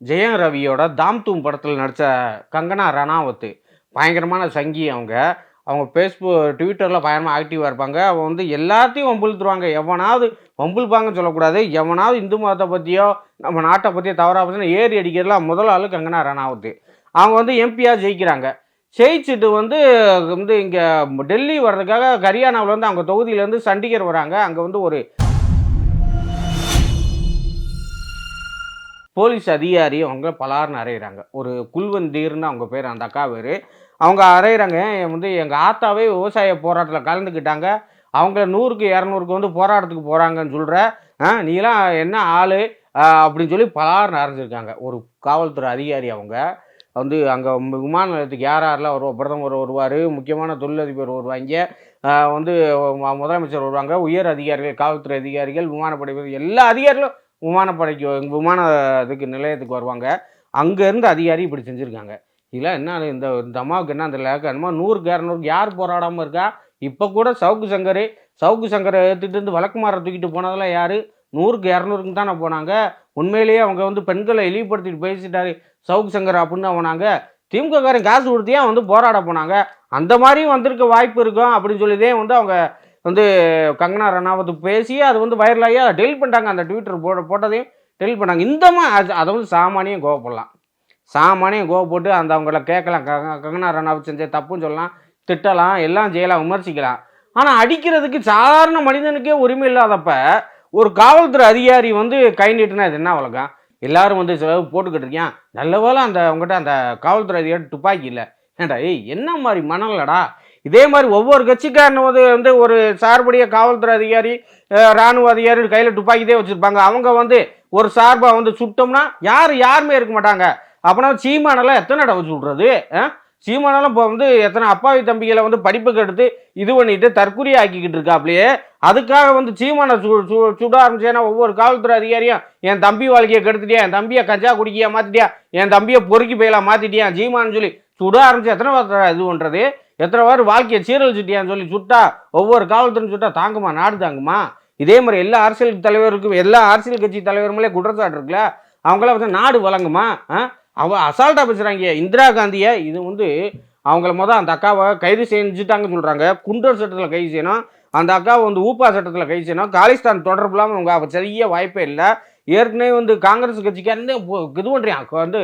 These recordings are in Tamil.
ஜெயம் ரவியோட தாம் தூம் படத்தில் நடித்த கங்கனா ரணாவத்து பயங்கரமான சங்கி அவங்க. அவங்க ஃபேஸ்புக் ட்விட்டரில் பயங்கரமாக ஆக்டிவாக இருப்பாங்க. அவங்க வந்து எல்லாத்தையும் வம்புழுத்துருவாங்க எவனாவது வம்புழுப்பாங்கன்னு சொல்லக்கூடாது. எவனாவது இந்து மதத்தை பற்றியோ நம்ம நாட்டை பற்றியோ தவறாக பற்றினா ஏறி அடிக்கிறதுலாம் முதல் ஆள் கங்கனா ரணாவத்து அவங்க வந்து எம்பியாக ஜெயிக்கிறாங்க. ஜெயிச்சுட்டு வந்து வந்து இங்கே டெல்லி வர்றதுக்காக ஹரியானாவில் வந்து அவங்க தொகுதியிலேருந்து சண்டிகர் வராங்க. அங்கே வந்து ஒரு போலீஸ் அதிகாரி அவங்க பலார்னு அறையிறாங்க. ஒரு குல்வந்தீர்னு அவங்க பேர் அந்த அக்கா பேர். அவங்க அறையிறாங்க. வந்து எங்கள் ஆத்தாவே விவசாய போராட்டத்தில் கலந்துக்கிட்டாங்க. அவங்க நூறுக்கு இரநூறுக்கு வந்து போராட்டத்துக்கு போகிறாங்கன்னு சொல்கிற ஆ நீலாம் என்ன ஆள் அப்படின்னு சொல்லி பலார்னு அரைஞ்சிருக்காங்க ஒரு காவல்துறை அதிகாரி அவங்க. வந்து அங்கே விமான நிலையத்துக்கு யார் யாரெல்லாம் வருவோம் பிரதமர் வருவார் முக்கியமான தொழிலதிபர் வருவாங்க. வந்து முதலமைச்சர் வருவாங்க. உயர் அதிகாரிகள் காவல்துறை அதிகாரிகள் விமானப்படை எல்லா அதிகாரிகளும் விமானப்படைக்கு விமான இதுக்கு நிலையத்துக்கு வருவாங்க. அங்கேருந்து அதிகாரி இப்படி செஞ்சுருக்காங்க. இதில் என்ன இந்த இந்த அம்மாவுக்கு என்ன தெரியல என்னமோ நூறுக்கு இரநூறுக்கு யார் போராடாமல் இருக்கா? இப்போ கூட சவுக்கு சங்கர் சவுக்கு சங்கரை ஏற்றுட்டு இருந்து வழக்குமாரை தூக்கிட்டு போனதெல்லாம் யார்? நூறுக்கு இரநூறுக்கு தானே போனாங்க. உண்மையிலேயே அவங்க வந்து பெண்களை இழிவுபடுத்திட்டு பேசிட்டாரு சவுக்கு சங்கர் அப்படின்னு போனாங்க திமுககாரன் காசு கொடுத்தியா வந்து போராட போனாங்க? அந்த மாதிரியும் வந்திருக்க வாய்ப்பு இருக்கும் அப்படின்னு சொல்லிதே வந்து அவங்க வந்து கங்கனா ரணாவத் பேசி அது வந்து வைரலாகி அதை டெலிட் பண்ணிட்டாங்க அந்த ட்விட்டர் போட போட்டதையும் டெலிட் பண்ணாங்க இந்த மாதிரி அது அதை வந்து சாமானியம் கோவப்படலாம். சாமானியம் கோவப்பட்டு அந்த அவங்கள கேட்கலாம். கங்கனா ரணாவத் செஞ்ச தப்புன்னு சொல்லலாம். திட்டலாம். எல்லாம் செய்யலாம் விமர்சிக்கலாம். ஆனால் அடிக்கிறதுக்கு சாதாரண மனிதனுக்கே உரிமை இல்லாதப்ப ஒரு காவல்துறை அதிகாரி வந்து கை நீட்டுனா இது என்ன வழக்கம்? எல்லாரும் வந்து செலவு போட்டுக்கிட்டு இருக்கியான் நல்ல வேளை அந்த அவங்ககிட்ட அந்த காவல்துறை அதிகாரி துப்பாக்கி இல்லை. ஏன்டா ஏய் என்ன மாதிரி மணல்லடா இதே மாதிரி ஒவ்வொரு கட்சிக்காரன் வந்து வந்து ஒரு சார்புடைய காவல்துறை அதிகாரி இராணுவ ராணுவ அதிகாரி கையில் துப்பாக்கிதே வச்சுருப்பாங்க. அவங்க வந்து ஒரு சார்பாக வந்து சுட்டோம்னா யார் யாருமே இருக்க மாட்டாங்க. அப்போனா சீமானெல்லாம் எத்தனை இடம் வச்சு விட்றது சீமானெல்லாம் இப்போ வந்து எத்தனை அப்பாவி தம்பிகளை வந்து படிப்புக்கு எடுத்து இது பண்ணிட்டு தற்கொலை ஆக்கிக்கிட்டு இருக்காப்லையே. அதுக்காக வந்து சீமானை சு சு சுட ஆரம்பிச்சேன்னா ஒவ்வொரு காவல்துறை அதிகாரியும் என் தம்பி வாழ்க்கையை கெடுத்துட்டியா? என் தம்பியை கஞ்சா குடிக்கியா? மாற்றிட்டியா என் தம்பியை பொறுக்கி போயிலாம் மாற்றிட்டியா சீமான்னு சொல்லி சுட ஆரம்பிச்சு எத்தனை இது பண்ணுறது எத்தனை வாரம் வாழ்க்கையை சீரழிச்சிட்டியான்னு சொல்லி சுட்டா ஒவ்வொரு காவல்துறையும் சுட்டா தாங்குமா நாடு தாங்குமா? இதே மாதிரி எல்லா அரசியல் தலைவருக்கும் எல்லா அரசியல் கட்சி தலைவருமே குற்றச்சாட்டு இருக்குல்ல அவங்களாம் வந்து நாடு வழங்குமா? அவ அசால்ட்டாக பேசுகிறாங்க இந்திரா காந்தியை இது வந்து அவங்கள மொதல் அந்த அக்காவை கைது செஞ்சுட்டாங்கன்னு சொல்கிறாங்க குண்டர் சட்டத்தில் கைது செய்யணும். அந்த அக்காவை வந்து ஊப்பா சட்டத்தில் கைது செய்யணும். காலிஸ்தான் தொடர்பு இல்லாமல் அவங்க அவள் சரிய வாய்ப்பே இல்லை. ஏற்கனவே வந்து காங்கிரஸ் கட்சிக்காரனே இது பண்ணுறியான் வந்து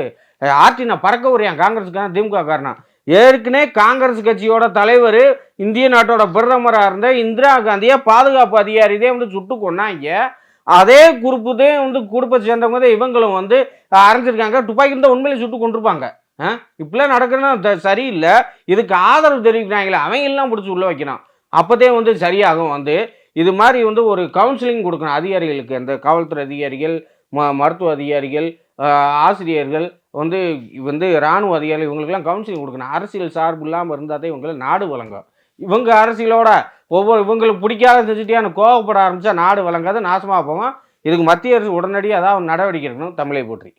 ஆர்டினை பறக்க விடுறியான் காங்கிரஸுக்காரன் திமுக காரணம் ஏற்கனவே காங்கிரஸ் கட்சியோட தலைவர் இந்திய நாட்டோட பிரதமராக இருந்த இந்திரா காந்தியை பாதுகாப்பு அதிகாரிதே வந்து சுட்டு கொண்டாங்க அதே குரூப்புதே வந்து குடும்பத்தை சேர்ந்தவங்க தான் இவங்களும் வந்து அரைஞ்சிருக்காங்க. துப்பாக்கி இருந்தால் உண்மையிலே சுட்டு கொண்டிருப்பாங்க இப்படிலாம் நடக்கிறதுனா சரியில்லை. இதுக்கு ஆதரவு தெரிவிக்கிறாங்களே அவங்க எல்லாம் பிடிச்சி உள்ளே வைக்கணும் அப்போதே வந்து சரியாகும். வந்து இது மாதிரி வந்து ஒரு கவுன்சிலிங் கொடுக்கணும். அதிகாரிகளுக்கு அந்த காவல்துறை அதிகாரிகள் ம மருத்துவ அதிகாரிகள் ஆசிரியர்கள் வந்து வந்து இராணுவ அதிகாரிகள் இவங்களுக்கெல்லாம் கவுன்சிலிங் கொடுக்கணும். அரசியல் சார்பு இல்லாமல் இருந்தால் தான் இவங்களை நாடு வழங்கும். இவங்க அரசியலோட ஒவ்வொரு இவங்களுக்கு பிடிக்காத செஞ்சுட்டியான கோவப்பட ஆரம்பித்தா நாடு வழங்காது நாசமாக போவோம் இதுக்கு மத்திய அரசு உடனடியாக அதாவது நடவடிக்கை எடுக்கணும் தமிழை போற்றி.